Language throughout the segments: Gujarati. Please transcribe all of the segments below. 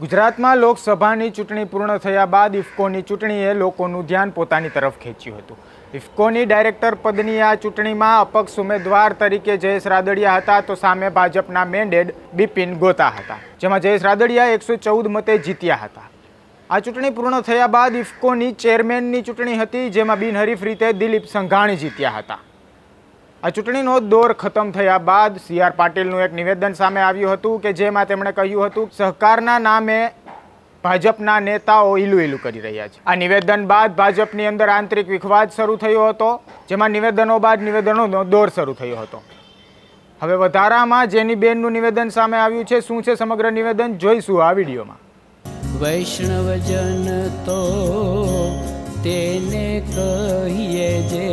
ગુજરાતમાં લોકસભાની ચૂંટણી પૂર્ણ થયા બાદ ઇફકોની ચૂંટણીએ લોકોનું ધ્યાન પોતાની તરફ ખેંચ્યું હતું. ઇફકોની ડાયરેક્ટર પદની આ ચૂંટણીમાં અપક્ષ ઉમેદવાર તરીકે જયેશ રાદડિયા હતા તો સામે ભાજપના મેન્ડેડ બિપિન ગોતા હતા, જેમાં જયેશ રાદડિયા એકસો ચૌદ મતે જીત્યા હતા. આ ચૂંટણી પૂર્ણ થયા બાદ ઇફકોની ચેરમેનની ચૂંટણી હતી, જેમાં બિનહરીફ રીતે દિલીપ સંઘાણી જીત્યા હતા. આ ચૂંટણીનો દોર ખતમ થયા બાદ સી આર પાટીલનું એક નિવેદન સામે આવ્યું હતું કે જેમાં તેમણે કહ્યું હતું સહકારના નામે ભાજપના નેતાઓ ઈલું ઈલું કરી રહ્યા છે. આ નિવેદન બાદ ભાજપની અંદર આંતરિક વિખવાદ શરૂ થયો હતો, જેમાં નિવેદનો બાદ નિવેદનોનો દોર શરૂ થયો હતો. હવે વધારામાં જેની બેનનું નિવેદન સામે આવ્યું છે, શું છે સમગ્ર નિવેદન? જોઈશું આ વિડીયોમાં. વૈષ્ણવજન તો તેને કહીએ જે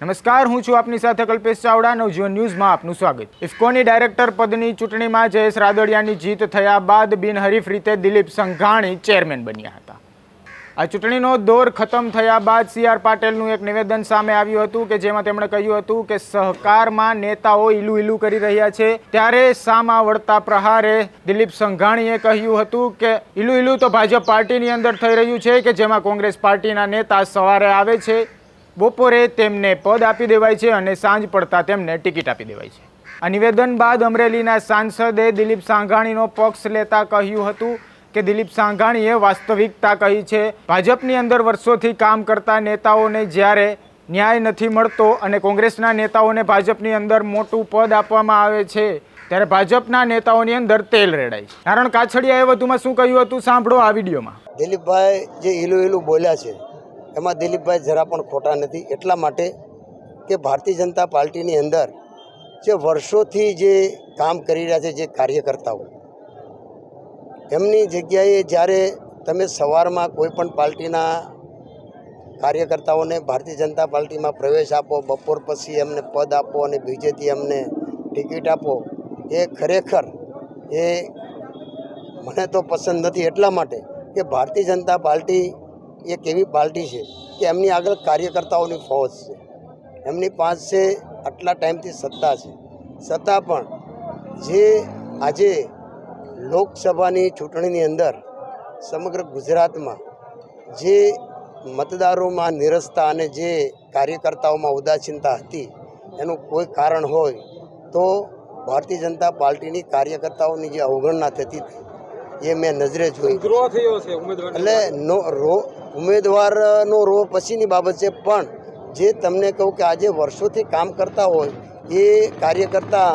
નમસ્કાર, હું છું આપની સાથે કલ્પેશ ચાવડા, નવજીવન ન્યૂઝમાં આપનું સ્વાગત. ઇફકોની ડાયરેક્ટર પદની ચૂંટણીમાં જયેશ રાદડિયાની જીત થયા બાદ બિનહરીફ રીતે દિલીપ સંઘાણી ચેરમેન બન્યા હતા. આ ચૂંટણીનો દોર ખતમ થયા બાદ સી આર પાટેલનું એક નિવેદન સામે આવ્યું હતું કે જેમાં તેમણે કહ્યું હતું કે સહકારમાં નેતાઓ ઈલું ઈલું કરી રહ્યા છે. ત્યારે સામા વળતા પ્રહારે દિલીપ સંઘાણીએ કહ્યું હતું કે ઈલું ઈલું તો ભાજપ પાર્ટીની અંદર થઈ રહ્યું છે કે જેમાં કોંગ્રેસ પાર્ટીના નેતા સવારે આવે છે, બપોરે તેમને પદ આપી દેવાય છે અને સાંજ પડતા તેમને ટિકિટ આપી દેવાય છે. આ નિવેદન બાદ અમરેલીના સાંસદે દિલીપ સાંઘાણીનો પક્ષ લેતા કહ્યું હતું કે દિલીપ સાંઘાણીએ વાસ્તવિકતા કહી છે. ભાજપની અંદર વર્ષોથી કામ કરતા નેતાઓને જ્યારે ન્યાય નથી મળતો અને કોંગ્રેસના નેતાઓને ભાજપની અંદર મોટું પદ આપવામાં આવે છે, ત્યારે ભાજપના નેતાઓની અંદર તેલ રેડાય છે. નારણ કાછડિયાએ વધુમાં શું કહ્યું હતું સાંભળો આ વિડીયોમાં. દિલીપભાઈ જે ઈલું ઈલું બોલ્યા છે, એમાં દિલીપભાઈ જરા પણ ખોટા નથી. એટલા માટે કે ભારતીય જનતા પાર્ટીની અંદર જે વર્ષોથી જે કામ કરી રહ્યા છે, જે કાર્યકર્તાઓ એમની જગ્યાએ જ્યારે તમે સવારમાં કોઈ પણ પાર્ટીના કાર્યકર્તાઓને ભારતીય જનતા પાર્ટીમાં પ્રવેશ આપો, બપોર પછી એમને પદ આપો અને બીજેથી એમને ટિકિટ આપો, એ ખરેખર એ મને તો પસંદ નથી એટલા માટે કે ભારતીય જનતા પાર્ટી એક એવી પાર્ટી છે કે એમની આગળ કાર્યકર્તાઓની ફોજ છે. એમની પાસે આટલા ટાઈમથી સત્તા છે. છતાં પણ જે આજે લોકસભાની ચૂંટણીની અંદર સમગ્ર ગુજરાતમાં જે મતદારોમાં નિરસતા અને જે કાર્યકર્તાઓમાં ઉદાસીનતા હતી એનું કોઈ કારણ હોય તો ભારતીય જનતા પાર્ટીની કાર્યકર્તાઓની જે અવગણના થતી હતી એ મેં નજરે જોઈ. એટલે નો રો ઉમેદવારનો રો પછીની બાબત છે પણ જે તમને કહું કે આજે વર્ષોથી કામ કરતા હોય એ કાર્યકર્તા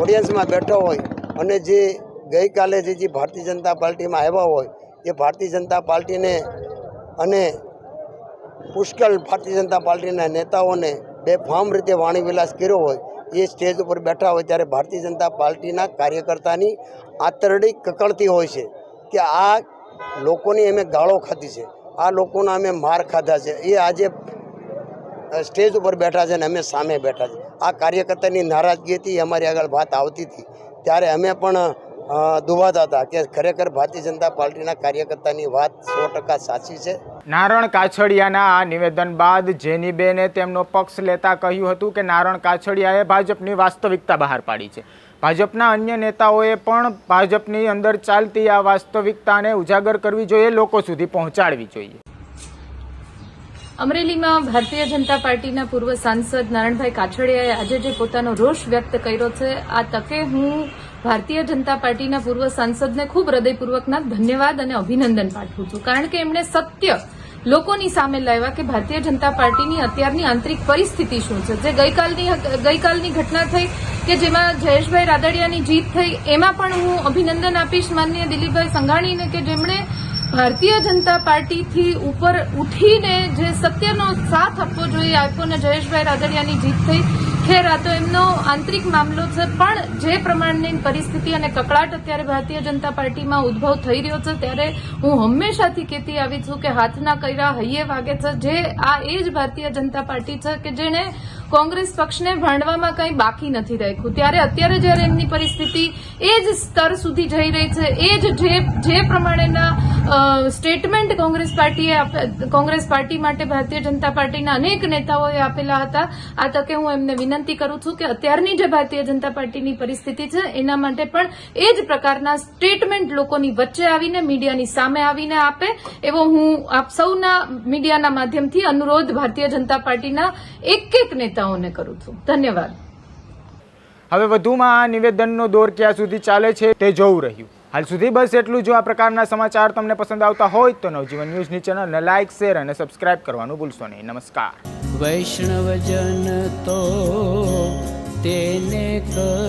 ઓડિયન્સમાં બેઠો હોય અને જે ગઈકાલે જે જે ભારતીય જનતા પાર્ટીમાં આવ્યા હોય, એ ભારતીય જનતા પાર્ટીને અને પુષ્કળ ભારતીય જનતા પાર્ટીના નેતાઓને બેફામ રીતે વાણી વિલાસ કર્યો હોય, એ સ્ટેજ ઉપર બેઠા હોય ત્યારે ભારતીય જનતા પાર્ટીના કાર્યકર્તાની આંતરડી કકળતી હોય છે કે આ લોકોની અમે ગાળો ખાધી છે, આ લોકોના અમે માર ખાધા છે. એ આજે સ્ટેજ ઉપર બેઠા છે અને અમે સામે બેઠા છે. આ કાર્યકર્તાની નારાજગી હતી અમારી આગળ વાત આવતી હતી. ત્યારે અમે પણ દુભાતા હતા કે ખરેખર ભારતીય જનતા પાર્ટીના કાર્યકર્તાની વાત સો ટકા સાચી છે. નારણ કાછડિયાના આ નિવેદન બાદ જેનીબેને તેમનો પક્ષ લેતા કહ્યું હતું કે નારણ કાછડિયાએ ભાજપની વાસ્તવિકતા બહાર પાડી છે. ભાજપના અન્ય નેતાઓએ પણ ભાજપની અંદર ચાલતી આ વાસ્તવિકતાને ઉજાગર કરવી જોઈએ, લોકો સુધી પહોંચાડવી જોઈએ. અમરેલીમાં ભારતીય જનતા પાર્ટીના પૂર્વ સાંસદ નારણભાઈ કાછડિયાએ આજે જે પોતાનો રોષ વ્યક્ત કર્યો છે, આ તકે હું ભારતીય જનતા પાર્ટીના પૂર્વ સાંસદને ખૂબ હૃદયપૂર્વકના ધન્યવાદ અને અભિનંદન પાઠવું છું. કારણ કે એમણે સત્ય લોકોની સામે લાવ્યા કે ભારતીય જનતા પાર્ટીની અત્યારની આંતરિક પરિસ્થિતિ શું છે. જે ગઈકાલની ગઈકાલની ઘટના થઈ કે જેમાં જયેશભાઈ રાદડિયાની જીત થઈ, એમાં પણ હું અભિનંદન આપીશ માનનીય દિલીપભાઈ સંઘાણીને કે જેમણે ભારતીય જનતા પાર્ટીથી ઉપર ઉઠીને જે સત્યનો સાથ આપવો જોઈએ આપ્યો ને જયેશભાઈ રાદડિયાની જીત થઈ. ખેર, આ તો એમનો આંતરિક મામલો છે, પણ જે પ્રમાણની પરિસ્થિતિ અને કકળાટ અત્યારે ભારતીય જનતા પાર્ટીમાં ઉદ્ભવ થઈ રહ્યો છે, ત્યારે હું હંમેશાથી કહેતી આવી છું કે હાથના કર્યા હૈયે વાગે છે. જે આ એ જ ભારતીય જનતા પાર્ટી છે કે જેણે કોંગ્રેસ પક્ષને ભાંડવામાં કંઈ બાકી નથી રાખ્યું. ત્યારે અત્યારે જ્યારે એમની પરિસ્થિતિ એ જ સ્તર સુધી જઈ રહી છે, એ જ જે પ્રમાણેના સ્ટેટમેન્ટ કોંગ્રેસ પાર્ટીએ કોંગ્રેસ પાર્ટી માટે ભારતીય જનતા પાર્ટીના અનેક નેતાઓએ આપેલા હતા. આ તકે હું એમને વિનંતી કરું છું કે અત્યારની જે ભારતીય જનતા પાર્ટીની પરિસ્થિતિ છે, એના માટે પણ એ જ પ્રકારના સ્ટેટમેન્ટ લોકોની વચ્ચે આવીને, મીડિયાની સામે આવીને આપે. એવો હું આપ સૌના મીડિયાના માધ્યમથી અનુરોધ ભારતીય જનતા પાર્ટીના એક એક નેતાઓને કરું છું. ધન્યવાદ. હવે વધુમાં આ નિવેદનનો દોર ક્યાં સુધી ચાલે છે તે જોવું રહ્યું. હાલ સુધી બસ એટલું જો. આ પ્રકારના સમાચાર તમને પસંદ આવતા હોય તો નવજીવન ન્યૂઝની ચેનલને લાઇક શેર અને સબસ્ક્રાઇબ કરવાનું ભૂલશો નહીં. નમસ્કાર. વૈષ્ણવજન તો તેને કર